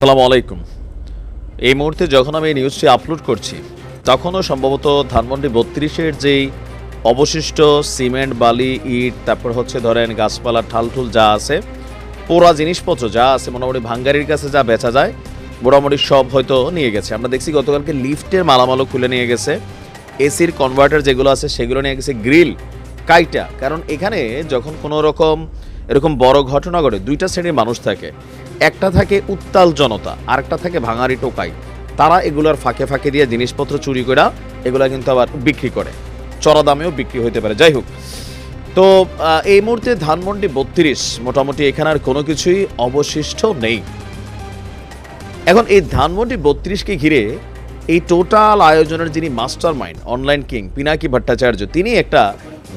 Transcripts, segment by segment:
আসসালামু আলাইকুম। এই মুহূর্তে যখন আমি এই নিউজটি আপলোড করছি, তখনও সম্ভবত ধানমন্ডি বত্রিশের যেই অবশিষ্ট সিমেন্ট, বালি, ইট, তারপর হচ্ছে ধরেন গাছপালা, ঠালঠুল যা আছে, পোড়া জিনিসপত্র যা আছে, মোটামুটি ভাঙ্গারির কাছে যা বেচা যায়, মোটামুটি সব হয়তো নিয়ে গেছে। আমরা দেখছি গতকালকে লিফটের মালামালও খুলে নিয়ে গেছে। এসির কনভার্টার যেগুলো আছে, সেগুলো নিয়ে গেছে গ্রিল, কাইটা। কারণ এখানে যখন কোনো রকম, এরকম বড় ঘটনা ঘটে, দুইটা শ্রেণির মানুষ থাকে। একটা থাকে উত্তাল জনতা, আরেকটা থাকে ভাঙারি টোকাই। তারা এগুলোর ফাঁকে ফাঁকে দিয়ে জিনিসপত্র চুরি করে এগুলা কিন্তু আবার বিক্রি করে। চড়া দামেও বিক্রি হইতে পারে। যাই হোক, তো এই মুহূর্তে ধানমন্ডি বত্রিশ, মোটামুটি এখানে আর কোনো কিছুই অবশিষ্ট নেই। এখন এই ধানমন্ডি বত্রিশকে ঘিরে এই টোটাল আয়োজনের যিনি master mind online king Pinaki Bhattacharya, তিনি একটা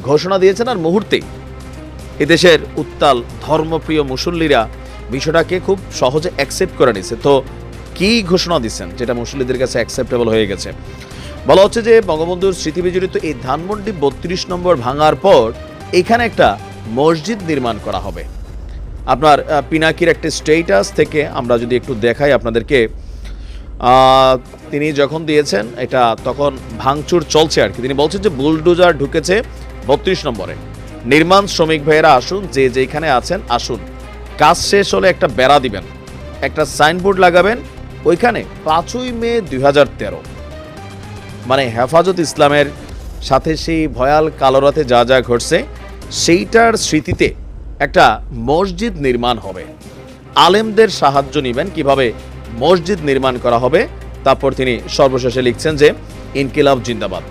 ঘোষণা দিয়েছেন আর মুহূর্তেই। এদেশের উত্তাল, ধর্মপ্রিয় মুসল্লিরা বিষয়টাকে খুব সহজে অ্যাকসেপ্ট করে নিছে। তো কি ঘোষণা দিচ্ছেন যেটা মুসল্লিদের কাছে অ্যাকসেপ্টেবল হয়ে গেছে? বলা হচ্ছে যে বঙ্গবন্ধুর স্মৃতি বিজড়িত এই ধানমন্ডি বত্রিশ নম্বর ভাঙার পর এখানে একটা মসজিদ নির্মাণ করা হবে। আপনার পিনাকির একটা স্টেটাস থেকে আমরা যদি একটু দেখাই আপনাদেরকে তিনি যখন দিয়েছেন এটা তখন ভাঙচুর চলছে আর কি। তিনি বলছেন যে বুলডোজার ঢুকেছে বত্রিশ নম্বরে। নির্মাণ শ্রমিক ভাইয়েরা আসুন, যে যেখানে আছেন আসুন। কাজ শেষ হলে একটা বেড়া দিবেন। একটা সাইনবোর্ড লাগাবেন, ওইখানে পাঁচই মে দুই হাজার তেরো। মানে হেফাজত ইসলামের সাথে সেই ভয়াল কালোরাতে যা যা ঘটছে, সেইটার স্মৃতিতে একটা মসজিদ নির্মাণ হবে। আলেমদের সাহায্য নেবেন কীভাবে মসজিদ নির্মাণ করা হবে, তারপর তিনি সর্বশেষে লিখছেন যে, ইনকিলাব জিন্দাবাদ।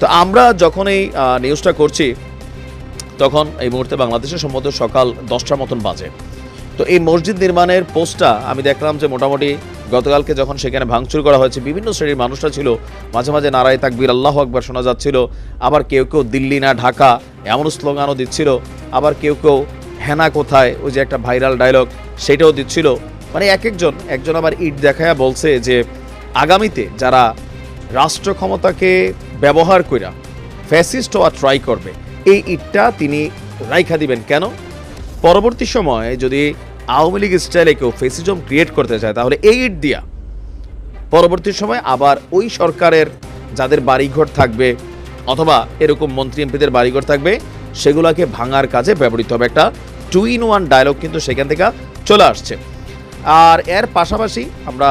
তো আমরা যখন এই নিউজটা করছি, তখন এই মুহূর্তে বাংলাদেশে সম্ভবত সকাল দশটার মতন বাজে। তো এই মসজিদ নির্মাণের পোস্টটা আমি দেখলাম যে মোটামুটি গতকালকে যখন সেখানে ভাঙচুর করা হয়েছে, বিভিন্ন শ্রেণির মানুষরা ছিল। মাঝে মাঝে নারায় তাকবির, আল্লাহ আকবার শোনা যাচ্ছিল। আবার কেউ কেউ দিল্লি না ঢাকা এমন স্লোগানও দিচ্ছিল। আবার কেউ কেউ হেনা কোথায়, ওই যে একটা ভাইরাল ডায়লগ সেটাও দিচ্ছিল। মানে এক একজন একজন আবার ইট দেখায়া বলছে যে আগামীতে যারা রাষ্ট্র ক্ষমতাকে ব্যবহার কইরা ফ্যাসিস্ট হওয়া ট্রাই করবে, এই ইটটা তিনি রাইখা দিবেন। কেন? পরবর্তী সময়ে যদি আওয়ামী লীগ স্টাইলে কেউ ফেসিজম ক্রিয়েট করতে চায়, তাহলে এই ইট দিয়া পরবর্তী সময় আবার ওই সরকারের যাদের বাড়িঘর থাকবে অথবা এরকম মন্ত্রী এমপিদের বাড়িঘর থাকবে, সেগুলোকে ভাঙার কাজে ব্যবহৃত হবে। একটা টু ইন ওয়ান ডায়লগ কিন্তু সেখান থেকে চলে আসছে। আর এর পাশাপাশি আমরা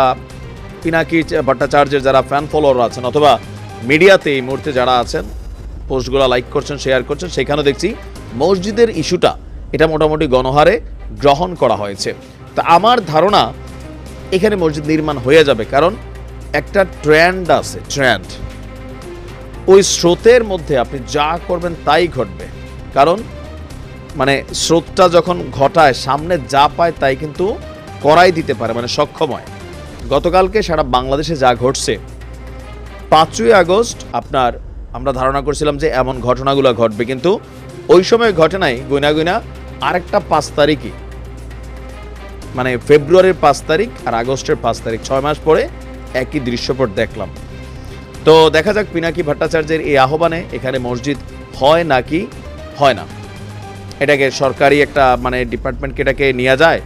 পিনাকি ভট্টাচার্যের যারা ফ্যান ফলোয়ার আছেন অথবা মিডিয়াতে এই মুহূর্তে যারা আছেন পোস্টগুলো লাইক করছেন শেয়ার করছেন, সেখানেও দেখছি মসজিদের ইস্যুটা এটা মোটামুটি গণহারে গ্রহণ করা হয়েছে। তা আমার ধারণা এখানে মসজিদ নির্মাণ হয়ে যাবে কারণ একটা ট্রেন্ড আছে, ট্রেন্ড। ওই স্রোতের মধ্যে আপনি যা করবেন তাই ঘটবে। কারণ মানে স্রোতটা যখন ঘটায়, সামনে যা পায় তাই কিন্তু করাই দিতে পারে মানে সক্ষম হয় গতকালকে সারা বাংলাদেশে যা ঘটছে, পাঁচই আগস্ট আপনার আমরা ধারণা করছিলাম যে এমন ঘটনাগুলো ঘটবে, কিন্তু ওই সময় ঘটে নাই, গুনা গুনা আরেকটা পাঁচ তারিখই। মানে ফেব্রুয়ারির পাঁচ তারিখ আর আগস্টের পাঁচ তারিখ, ছয় মাস পরে একই দৃশ্যপট দেখলাম। তো দেখা যাক পিনাকি ভট্টাচার্যের এই আহ্বানে এখানে মসজিদ হয় নাকি হয় না। এটাকে সরকারি একটা মানে ডিপার্টমেন্টকে এটাকে নিয়ে যায়,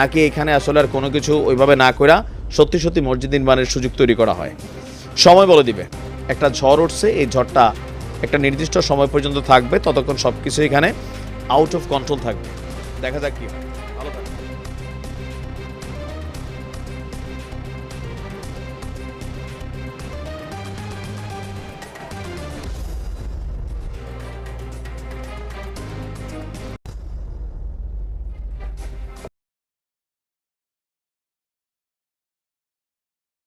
নাকি এখানে আসলে আর কোনো কিছু ওইভাবে না করা সত্যি সত্যি মসজিদ নির্মাণের সুযোগ তৈরি করা হয়। সময় বলে দিবে। একটা ঝড় উঠছে, এই ঝড়টা একটা নির্দিষ্ট সময় পর্যন্ত থাকবে, ততক্ষণ সব কিছু এখানে আউট অফ কন্ট্রোল থাকবে। দেখা যাক কি হয়।